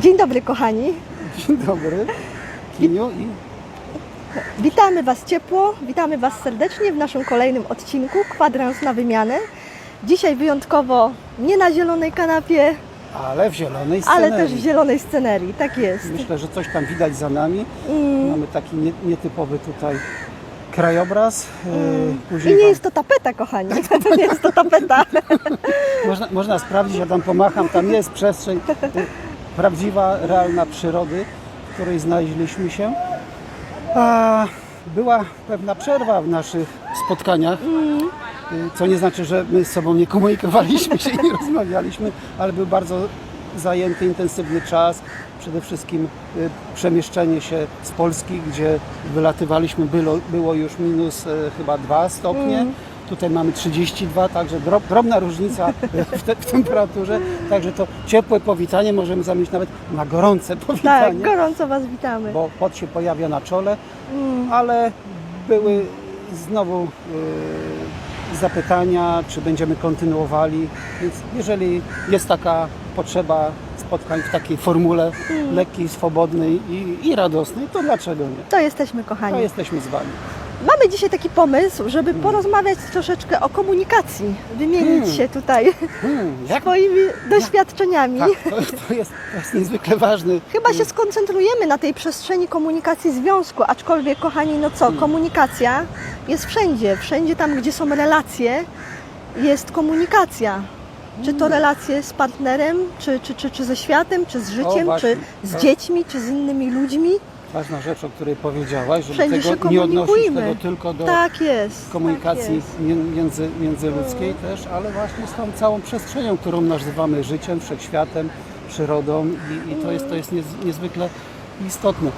Dzień dobry kochani. Dzień dobry, Kiniu i Witamy Was ciepło, witamy Was serdecznie w naszym kolejnym odcinku Kwadrans na wymianę. Dzisiaj wyjątkowo nie na zielonej kanapie, ale w zielonej scenerii. ale też w zielonej scenerii. Tak jest. Myślę, że coś tam widać za nami. Mm. Mamy taki nie, nietypowy tutaj krajobraz. Yy, I Później nie wam- jest to tapeta, kochani. To nie jest to tapeta. można, można sprawdzić, ja tam pomacham, tam jest przestrzeń prawdziwa, realna przyrody, w której znaleźliśmy się. A, była pewna przerwa w naszych spotkaniach. Yy, Co nie znaczy, że my z sobą nie komunikowaliśmy się i nie rozmawialiśmy, ale był bardzo zajęty, intensywny czas. Przede wszystkim y, przemieszczenie się z Polski, gdzie wylatywaliśmy, było, już minus y, chyba 2 stopnie. Tutaj mamy 32, także drob, drobna różnica w, te, w temperaturze. Także to ciepłe powitanie możemy zamienić nawet na gorące Tak, powitanie, gorąco Was witamy. bo pot się pojawia na czole, ale były znowu y, zapytania, czy będziemy kontynuowali. Więc jeżeli jest taka potrzeba spotkań w takiej formule lekkiej, swobodnej i, i radosnej, to dlaczego nie? To jesteśmy To kochani. jesteśmy z Wami. Mamy dzisiaj taki pomysł, żeby porozmawiać troszeczkę o komunikacji, wymienić Hmm. się tutaj Hmm, jak? swoimi doświadczeniami. Tak, to, to, jest, to jest niezwykle ważny. Chyba się skoncentrujemy na tej przestrzeni komunikacji związku, aczkolwiek kochani, no co, komunikacja jest wszędzie. Wszędzie tam, gdzie są relacje, jest komunikacja. Czy to relacje z partnerem, czy, czy, czy, czy ze światem, czy z życiem, właśnie. czy z dziećmi, czy z innymi ludźmi. Ważna rzecz, o której powiedziałaś, żeby Wszędzie tego nie odnosić tego tylko do Tak jest. komunikacji Tak jest. mię- między, międzyludzkiej też, ale właśnie z tą całą przestrzenią, którą nazywamy życiem, wszechświatem, przyrodą i, i to jest, to jest niez, niezwykle istotne.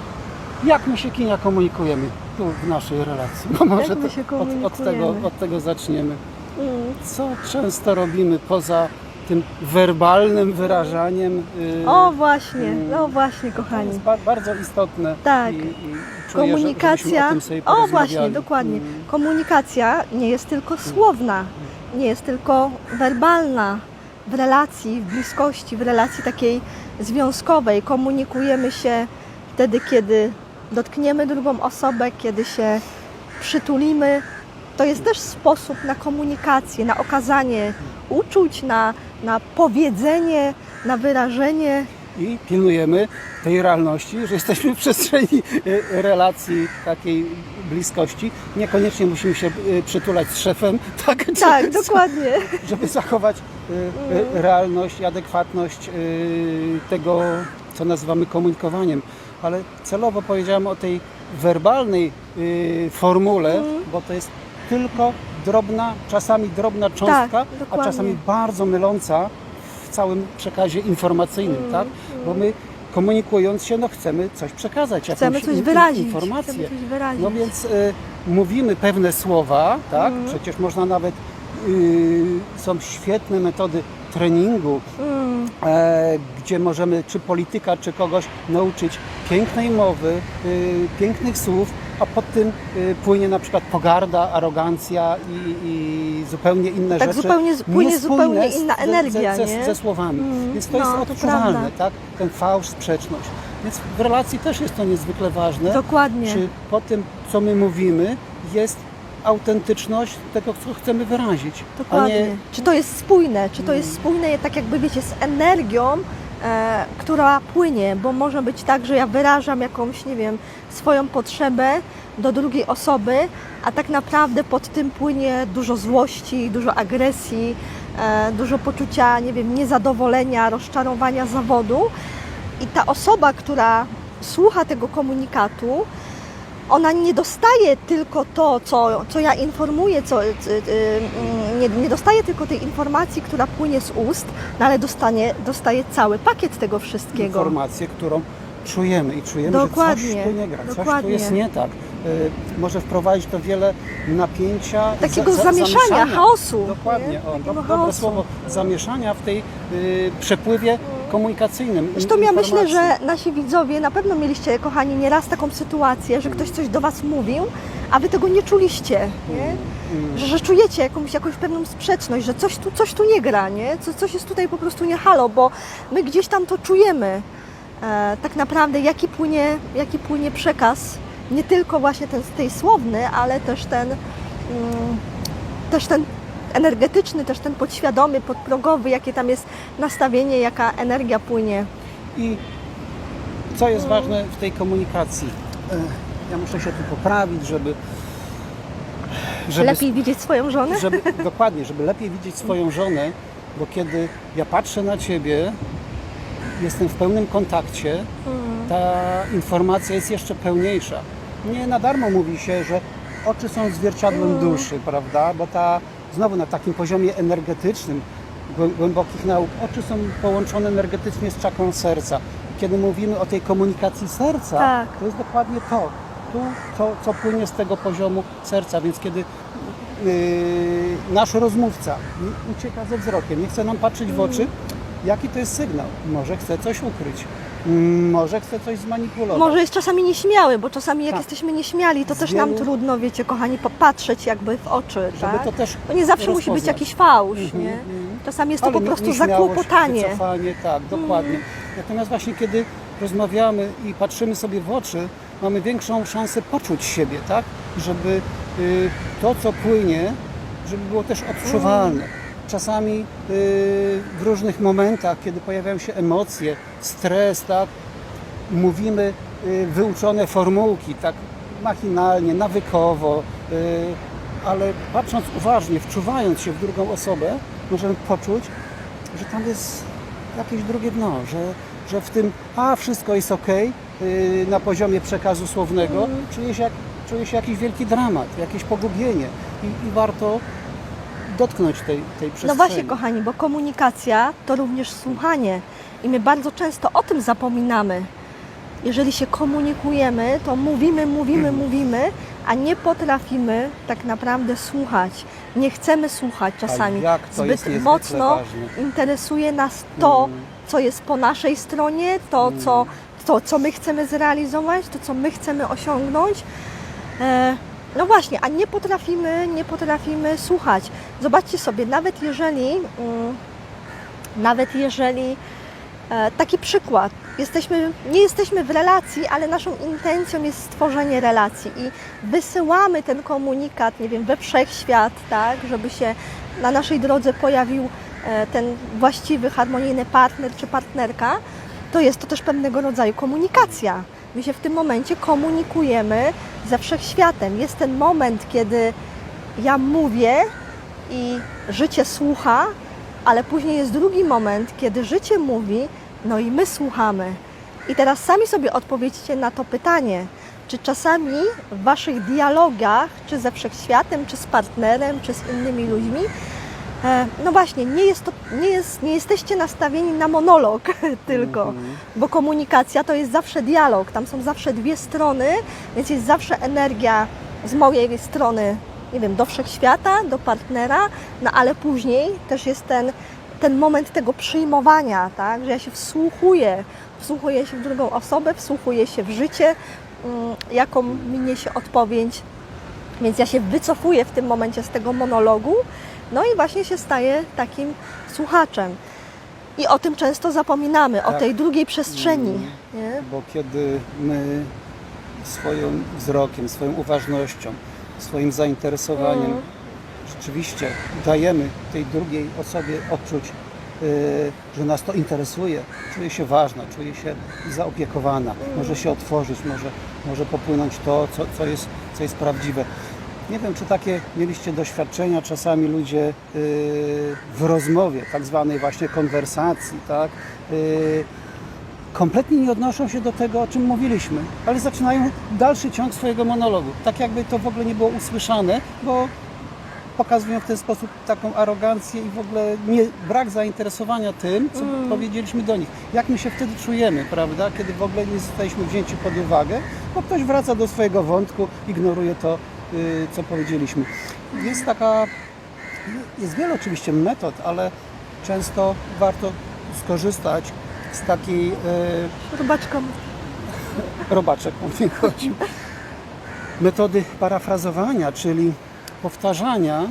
Jak my się kinia komunikujemy tu w naszej relacji? No może od, od, tego, od tego zaczniemy. Mm. Co często robimy poza tym werbalnym wyrażaniem? yy, O właśnie, no właśnie to kochani. jest ba- bardzo istotne. Tak. I, i czuję, Komunikacja. o, O właśnie, dokładnie. Mm. Komunikacja nie jest tylko słowna, nie jest tylko werbalna. W relacji, w bliskości, w relacji takiej związkowej komunikujemy się wtedy, kiedy dotkniemy drugą osobę, kiedy się przytulimy. To jest też sposób na komunikację, na okazanie uczuć, na, na powiedzenie, na wyrażenie. i pilnujemy tej realności, że jesteśmy w przestrzeni e, relacji takiej bliskości. Niekoniecznie musimy się e, przytulać z szefem, tak? czy- Tak, dokładnie. Żeby zachować e, realność i adekwatność tego, co nazywamy komunikowaniem. Ale celowo powiedziałem o tej werbalnej formule, Mhm. bo to jest tylko drobna, czasami drobna cząstka, a Tak, dokładnie. czasami bardzo myląca w całym przekazie informacyjnym, Mm, tak? Bo my komunikując się, no chcemy coś przekazać, Chcemy jakąś coś in- wyrazić. informację. Chcemy coś wyrazić. No więc y, mówimy pewne słowa, tak? Mhm. Przecież można nawet, y, są świetne metody treningu, Mm, e, gdzie możemy czy polityka, czy kogoś nauczyć pięknej mowy, y, pięknych słów, a pod tym y, płynie na przykład pogarda, arogancja i, i zupełnie inne Tak rzeczy. zupełnie płynie zupełnie inna ze- energia, ze, nie? ze, ze słowami. Mm, Więc to no, jest odczuwalne, tak? Ten fałsz, sprzeczność. Więc w relacji też jest to niezwykle ważne. Dokładnie. Czy po tym, co my mówimy, jest autentyczność tego, co chcemy wyrazić. Dokładnie. Nie Czy to jest spójne? Czy to jest spójne tak jakby wiecie z energią, e, która płynie, bo może być tak, że ja wyrażam jakąś, nie wiem, swoją potrzebę do drugiej osoby, a tak naprawdę pod tym płynie dużo złości, dużo agresji, e, dużo poczucia, nie wiem, niezadowolenia, rozczarowania zawodu. I ta osoba, która słucha tego komunikatu, ona nie dostaje tylko to, co, co ja informuję, co, y, y, nie, nie dostaje tylko tej informacji, która płynie z ust, no ale dostanie, dostaje cały pakiet tego wszystkiego. informację, którą czujemy i czujemy, Dokładnie, że coś tu nie gra, coś tu dokładnie. jest nie tak. Y, może wprowadzić to wiele napięcia, Takiego za- za- zamieszania, chaosu, Dokładnie, nie? o, do, dobre chaosu. słowo, zamieszania w tej y, przepływie komunikacyjnym. Zresztą ja myślę, że nasi widzowie na pewno mieliście, kochani, nieraz taką sytuację, że ktoś coś do Was mówił, a Wy tego nie czuliście, nie? Mm. Że, że czujecie jakąś, jakąś pewną sprzeczność, że coś tu, coś tu nie gra, nie? Co, coś jest tutaj po prostu nie halo, bo my gdzieś tam to czujemy. e, tak naprawdę jaki płynie, jaki płynie przekaz, nie tylko właśnie ten tej słowny, ale też ten, mm, też ten energetyczny, też ten podświadomy, podprogowy, jakie tam jest nastawienie, jaka energia płynie. I co jest ważne w tej komunikacji? E, Ja muszę się tu poprawić, żeby. żeby Lepiej widzieć swoją żonę? żeby, dokładnie, żeby lepiej widzieć swoją żonę, bo kiedy ja patrzę na ciebie, jestem w pełnym kontakcie, ta informacja jest jeszcze pełniejsza. Nie na darmo mówi się, że oczy są zwierciadłem duszy, prawda? Bo ta znowu na takim poziomie energetycznym, głę- głębokich nauk, oczy są połączone energetycznie z czakrą serca. Kiedy mówimy o tej komunikacji serca, Tak. to jest dokładnie to. Tu, co, co płynie z tego poziomu serca, więc kiedy yy, nasz rozmówca ucieka ze wzrokiem, nie chce nam patrzeć w oczy, jaki to jest sygnał? Może chce coś ukryć, Mm, może chce coś zmanipulować. Może jest czasami nieśmiały, bo czasami jak Tak. jesteśmy nieśmiali, to Z też nam wielu- trudno, wiecie, kochani, popatrzeć jakby w oczy, Żeby tak? to też To nie zawsze musi być rozpoznać. jakiś fałsz, Mhm, nie? mhm. Czasami jest to Ale po nie- prostu nieśmiałość, zakłopotanie. Wycofanie, tak, dokładnie. Natomiast właśnie kiedy rozmawiamy i patrzymy sobie w oczy, mamy większą szansę poczuć siebie, tak? Żeby y, to, co płynie, żeby było też odczuwalne. Czasami y, w różnych momentach, kiedy pojawiają się emocje, stres, tak? Mówimy y, wyuczone formułki, tak machinalnie, nawykowo, y, ale patrząc uważnie, wczuwając się w drugą osobę, możemy poczuć, że tam jest jakieś drugie dno, że, że w tym, a wszystko jest ok, na poziomie przekazu słownego, czuje, się jak, czuje się jakiś wielki dramat, jakieś pogubienie i, i warto dotknąć tej, tej przestrzeni. No właśnie, kochani, bo komunikacja to również słuchanie i my bardzo często o tym zapominamy. Jeżeli się komunikujemy, to mówimy, mówimy, Mhm. mówimy, a nie potrafimy tak naprawdę słuchać. Nie chcemy słuchać czasami. Zbyt mocno ważne. interesuje nas to, Mm. co jest po naszej stronie, to, co, to, co my chcemy zrealizować, to, co my chcemy osiągnąć. E, no właśnie, a nie potrafimy, nie potrafimy słuchać. Zobaczcie sobie, nawet jeżeli, mm, nawet jeżeli e, taki przykład, jesteśmy, nie jesteśmy w relacji, ale naszą intencją jest stworzenie relacji i wysyłamy ten komunikat, nie wiem, we wszechświat, tak, żeby się na naszej drodze pojawił e, ten właściwy, harmonijny partner czy partnerka, to jest to też pewnego rodzaju komunikacja. My się w tym momencie komunikujemy ze wszechświatem. Jest ten moment, kiedy ja mówię i życie słucha, ale później jest drugi moment, kiedy życie mówi, no i my słuchamy. I teraz sami sobie odpowiedzcie na to pytanie, czy czasami w waszych dialogach, czy ze wszechświatem, czy z partnerem, czy z innymi ludźmi, no właśnie, nie, jest to, nie, jest, nie jesteście nastawieni na monolog tylko, bo komunikacja to jest zawsze dialog, tam są zawsze dwie strony, więc jest zawsze energia z mojej strony, nie wiem, do wszechświata, do partnera, no ale później też jest ten, ten moment tego przyjmowania, tak, że ja się wsłuchuję, wsłuchuję się w drugą osobę, wsłuchuję się w życie, mm, jaką mi niesie odpowiedź, więc ja się wycofuję w tym momencie z tego monologu, no i właśnie się staję takim słuchaczem. I o tym często zapominamy, o Tak. tej drugiej przestrzeni. Nie? Bo kiedy my swoim wzrokiem, swoją uważnością, swoim zainteresowaniem Mm. rzeczywiście dajemy tej drugiej osobie odczuć, yy, że nas to interesuje, czuje się ważna, czuje się zaopiekowana, może się otworzyć, może, może popłynąć to, co, co, jest, co jest prawdziwe. Nie wiem, czy takie mieliście doświadczenia, czasami ludzie yy, w rozmowie, tak zwanej właśnie konwersacji, tak, yy, kompletnie nie odnoszą się do tego, o czym mówiliśmy, ale zaczynają dalszy ciąg swojego monologu. Tak jakby to w ogóle nie było usłyszane, bo pokazują w ten sposób taką arogancję i w ogóle nie, brak zainteresowania tym, co powiedzieliśmy do nich. Jak my się wtedy czujemy, prawda, kiedy w ogóle nie zostaliśmy wzięci pod uwagę, bo ktoś wraca do swojego wątku, ignoruje to, y, co powiedzieliśmy. Jest taka, jest wiele oczywiście metod, ale często warto skorzystać z takiej e, Robaczką. robaczek o mnie chodził. Metody parafrazowania, czyli powtarzania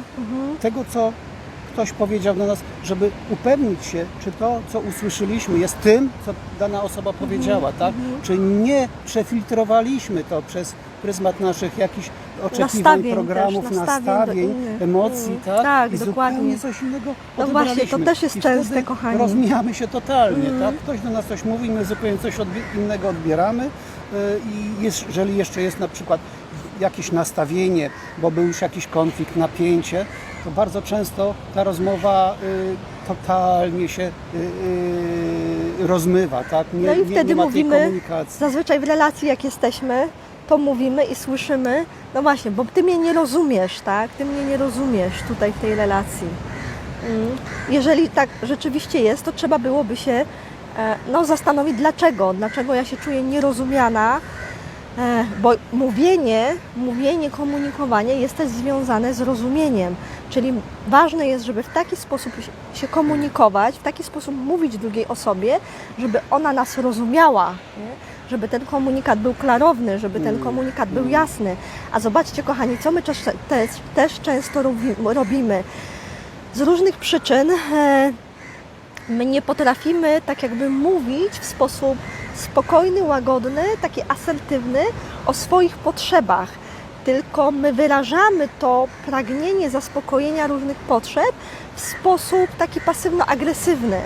tego, co ktoś powiedział do nas, żeby upewnić się, czy to, co usłyszeliśmy, jest tym, co dana osoba powiedziała, tak? Czy nie przefiltrowaliśmy to przez pryzmat naszych jakichś oczekiwań, Nastawień programów, też, nastawień nastawień, emocji, Mm, tak? tak, I dokładnie. zupełnie coś innego No właśnie, to też jest I częste, kochani. Rozmijamy się totalnie, tak? Ktoś do nas coś mówi, my zupełnie coś odbi- innego odbieramy y, i jest, jeżeli jeszcze jest na przykład jakieś nastawienie, bo był już jakiś konflikt, napięcie, to bardzo często ta rozmowa y, totalnie się y, y, rozmywa, tak? Nie, No i nie, wtedy nie ma mówimy, komunikacji. zazwyczaj w relacji jak jesteśmy, to mówimy i słyszymy, no właśnie, bo ty mnie nie rozumiesz, tak? Ty mnie nie rozumiesz tutaj w tej relacji. Mm. Jeżeli tak rzeczywiście jest, to trzeba byłoby się e, no, zastanowić dlaczego, dlaczego ja się czuję nierozumiana, e, bo mówienie, mówienie, komunikowanie jest też związane z rozumieniem, czyli ważne jest, żeby w taki sposób się komunikować, w taki sposób mówić drugiej osobie, żeby ona nas rozumiała, nie? Żeby ten komunikat był klarowny, żeby ten komunikat był jasny. A zobaczcie, kochani, co my też, też, często robi, robimy. Z różnych przyczyn e, my nie potrafimy tak jakby mówić w sposób spokojny, łagodny, taki asertywny o swoich potrzebach. Tylko my wyrażamy to pragnienie zaspokojenia różnych potrzeb w sposób taki pasywno-agresywny.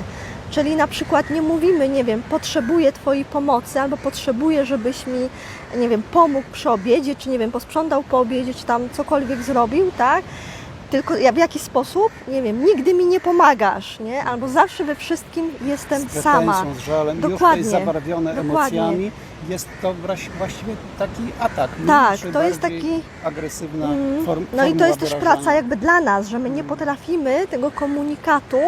Czyli na przykład nie mówimy, nie wiem, potrzebuję Twojej pomocy, albo potrzebuję, żebyś mi, nie wiem, pomógł przy obiedzie, czy nie wiem, posprzątał po obiedzie, czy tam cokolwiek zrobił, tak? Tylko ja w jaki sposób? Nie wiem, nigdy mi nie pomagasz, nie? Albo zawsze we wszystkim jestem z sama. z żalem, Dokładnie, już to jest zabarwione dokładnie. emocjami. Jest to właściwie taki atak. Tak, to jest taki- agresywna Mm. form, No i to jest też praca jakby dla nas, że my nie potrafimy tego komunikatu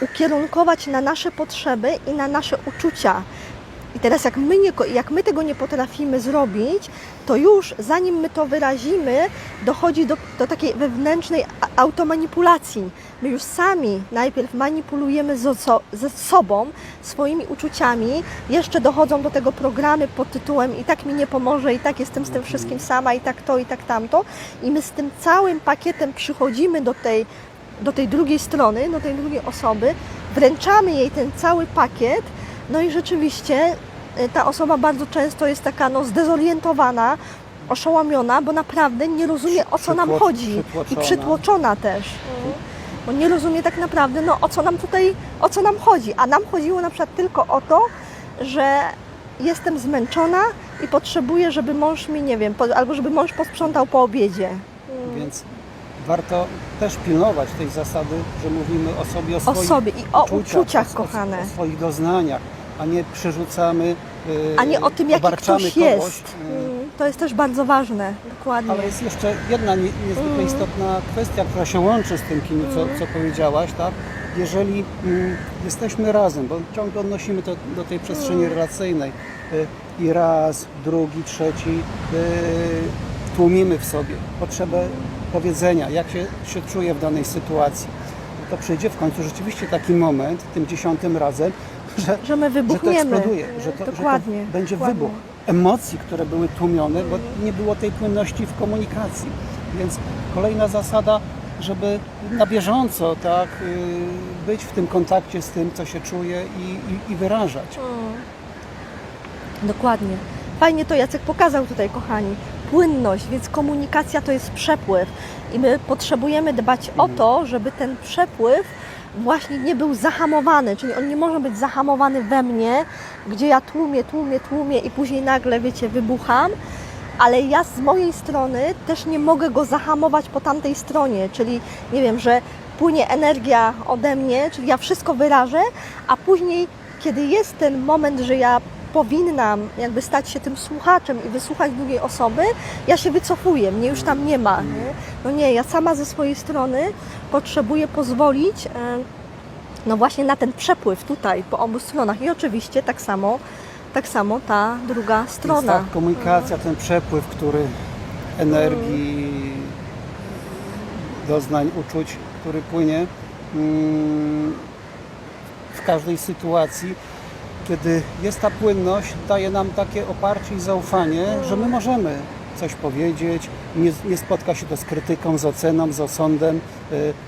ukierunkować na nasze potrzeby i na nasze uczucia. I teraz jak my, nie, jak my tego nie potrafimy zrobić, to już zanim my to wyrazimy, dochodzi do, do takiej wewnętrznej automanipulacji. My już sami najpierw manipulujemy ze, so, ze sobą, swoimi uczuciami, jeszcze dochodzą do tego programy pod tytułem i tak mi nie pomoże, i tak jestem z tym wszystkim sama, i tak to, i tak tamto. I my z tym całym pakietem przychodzimy do tej, do tej drugiej strony, do tej drugiej osoby, wręczamy jej ten cały pakiet, no i rzeczywiście y, ta osoba bardzo często jest taka no, zdezorientowana, oszołomiona, bo naprawdę nie rozumie o co nam chodzi i przytłoczona. też. Bo nie rozumie tak naprawdę, no o co nam tutaj, o co nam chodzi. A nam chodziło na przykład tylko o to, że jestem zmęczona i potrzebuję, żeby mąż mi, nie wiem, albo żeby mąż posprzątał po obiedzie. Więc warto też pilnować tej zasady, że mówimy o sobie, o O swoich sobie i o uczuciach, uczuciach, o, kochane. O, o swoich doznaniach, a nie przerzucamy, yy, A nie o tym, jaki ktoś jest. yy, Mm, To jest też bardzo ważne, dokładnie. Ale jest jeszcze jedna nie- niezwykle Mm. istotna kwestia, która się łączy z tym, Kinu, co, co powiedziałaś, tak? Jeżeli mm, jesteśmy razem, bo ciągle odnosimy to do tej przestrzeni Mm. relacyjnej y, i raz, drugi, trzeci y, tłumimy w sobie potrzebę powiedzenia, jak się, się czuje w danej sytuacji, to przyjdzie w końcu rzeczywiście taki moment, tym dziesiątym razem, że Że my że to wybuchniemy. eksploduje, że to, że to dokładnie. będzie dokładnie. wybuch emocji, które były tłumione, bo nie było tej płynności w komunikacji. Więc kolejna zasada, żeby na bieżąco tak, y, być w tym kontakcie z tym, co się czuje i, i, i wyrażać. Dokładnie. Fajnie to Jacek pokazał tutaj, kochani. Płynność, więc komunikacja to jest przepływ. I my potrzebujemy dbać o to, żeby ten przepływ właśnie nie był zahamowany, czyli on nie może być zahamowany we mnie, gdzie ja tłumię, tłumię, tłumię i później nagle, wiecie, wybucham, ale ja z mojej strony też nie mogę go zahamować po tamtej stronie, czyli nie wiem, że płynie energia ode mnie, czyli ja wszystko wyrażę, a później, kiedy jest ten moment, że ja powinnam jakby stać się tym słuchaczem i wysłuchać drugiej osoby, ja się wycofuję, mnie już tam nie ma. Nie? No nie, ja sama ze swojej strony potrzebuję pozwolić e, no właśnie na ten przepływ tutaj po obu stronach i oczywiście tak samo, tak samo ta druga strona. ta komunikacja, ten przepływ, który energii, doznań, uczuć, który płynie mm, w każdej sytuacji, kiedy jest ta płynność, daje nam takie oparcie i zaufanie, że my możemy coś powiedzieć, nie, nie spotka się to z krytyką, z oceną, z osądem,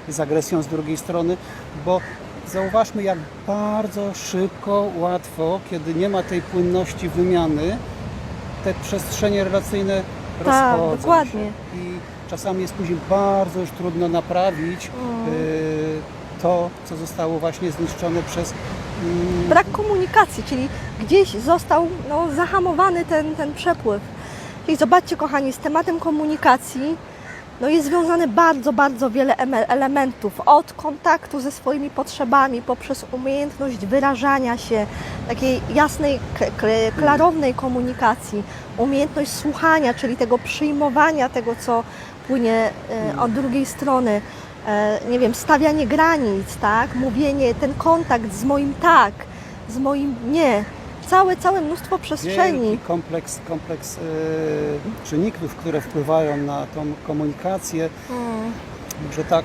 y, z agresją z drugiej strony, bo zauważmy, jak bardzo szybko, łatwo, kiedy nie ma tej płynności wymiany, te przestrzenie relacyjne Tak, rozchodzą dokładnie. się. I czasami jest później bardzo już trudno naprawić Mm. y, to, co zostało właśnie zniszczone przez Brak komunikacji, czyli gdzieś został no, zahamowany ten, ten przepływ. Czyli zobaczcie, kochani, z tematem komunikacji no, jest związane bardzo, bardzo wiele eme- elementów. Od kontaktu ze swoimi potrzebami, poprzez umiejętność wyrażania się, takiej jasnej, klarownej komunikacji, umiejętność słuchania, czyli tego przyjmowania tego, co płynie e, od drugiej strony. E, nie wiem, stawianie granic, tak? Mówienie, ten kontakt z moim tak, z moim nie. Całe, całe mnóstwo przestrzeni. wielki kompleks, kompleks y, czynników, które wpływają na tą komunikację. Mm, Może tak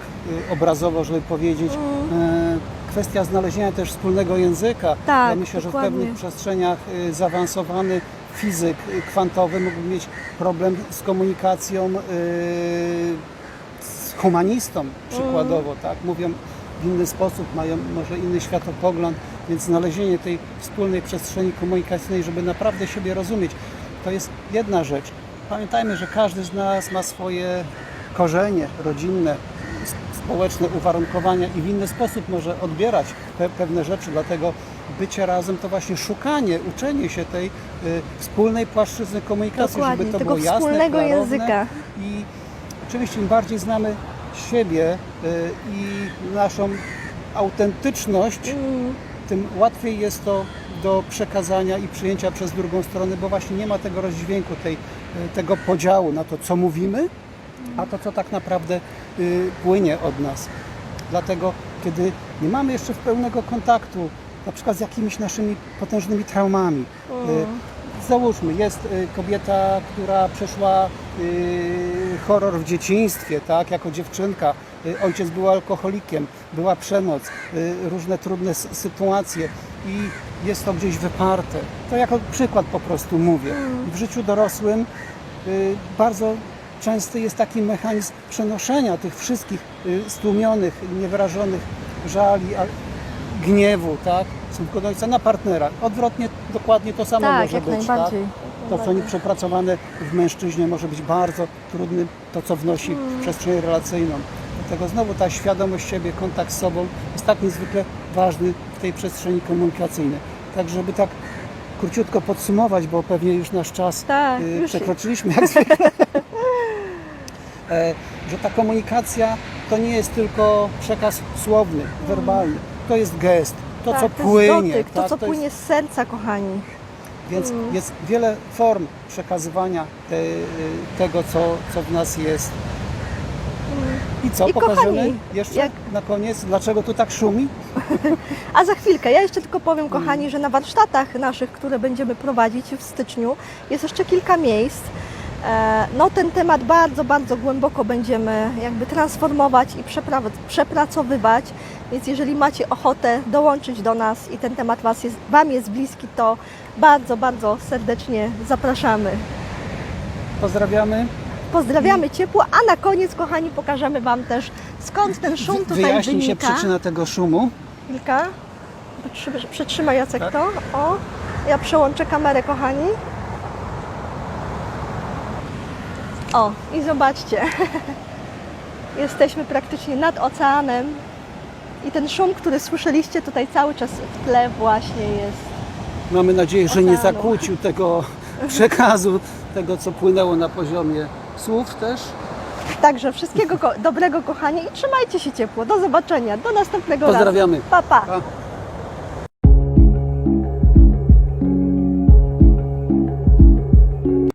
y, obrazowo, żeby powiedzieć, Mm. y, kwestia znalezienia też wspólnego języka. Tak, ja myślę, że w dokładnie. pewnych przestrzeniach y, zaawansowany fizyk kwantowy mógłby mieć problem z komunikacją y, z humanistą przykładowo, Mm. tak? Mówią w inny sposób, mają może inny światopogląd, więc znalezienie tej wspólnej przestrzeni komunikacyjnej, żeby naprawdę siebie rozumieć, to jest jedna rzecz. Pamiętajmy, że każdy z nas ma swoje korzenie rodzinne, społeczne uwarunkowania i w inny sposób może odbierać pe- pewne rzeczy, dlatego bycie razem to właśnie szukanie, uczenie się tej y, wspólnej płaszczyzny komunikacji, Dokładnie, żeby to tego było jasne, wspólnego języka. i oczywiście im bardziej znamy siebie y, i naszą autentyczność, mm, tym łatwiej jest to do przekazania i przyjęcia przez drugą stronę, bo właśnie nie ma tego rozdźwięku, tej, y, tego podziału na to, co mówimy, a to, co tak naprawdę y, płynie od nas. Dlatego, kiedy nie mamy jeszcze pełnego kontaktu, na przykład z jakimiś naszymi potężnymi traumami, y, Załóżmy, jest kobieta, która przeszła horror w dzieciństwie, tak, jako dziewczynka. Y, Ojciec był alkoholikiem, była przemoc, y, różne trudne sytuacje i jest to gdzieś wyparte. To jako przykład po prostu mówię. W życiu dorosłym y, bardzo częsty jest taki mechanizm przenoszenia tych wszystkich stłumionych, niewyrażonych żali, gniewu, tak, stosunku do ojca na partnera. Odwrotnie dokładnie to samo tak, może jak być. najbardziej. Tak? To, co nieprzepracowane w mężczyźnie może być bardzo trudne, to co wnosi w przestrzeń relacyjną. Dlatego znowu ta świadomość siebie, kontakt z sobą jest tak niezwykle ważny w tej przestrzeni komunikacyjnej. Tak, żeby tak króciutko podsumować, bo pewnie już nasz czas Tak, y, przekroczyliśmy jak zwykle. e, że ta komunikacja to nie jest tylko przekaz słowny, werbalny. To jest gest, to tak, co to płynie. Jest dotyk, to, tak? co jest- płynie z serca, kochani. Więc Mm. jest wiele form przekazywania te, tego, co, co w nas jest. I co, Mm. I pokażemy kochani, jeszcze jak- na koniec, dlaczego tu tak szumi? A za chwilkę, ja jeszcze tylko powiem, Mm. kochani, że na warsztatach naszych, które będziemy prowadzić w styczniu, jest jeszcze kilka miejsc. E, No ten temat bardzo, bardzo głęboko będziemy jakby transformować i przepra- przepracowywać, więc jeżeli macie ochotę dołączyć do nas i ten temat was jest, Wam jest bliski, to bardzo, bardzo serdecznie zapraszamy. Pozdrawiamy. Pozdrawiamy ciepło, a na koniec, kochani, pokażemy Wam też skąd ten szum tutaj Wyjaśni się wynika. przyczyna tego szumu. Kilka. Przytrzy- Przytrzymaj Jacek Tak. to. O, ja przełączę kamerę, kochani. O, i zobaczcie. Jesteśmy praktycznie nad oceanem. I ten szum, który słyszeliście tutaj cały czas w tle właśnie jest. Mamy nadzieję, że nie zakłócił tego przekazu, tego co płynęło na poziomie słów też. Także wszystkiego ko- dobrego, kochani, i trzymajcie się ciepło. Do zobaczenia. Do następnego razu. Pozdrawiamy. Pa, pa. Pa.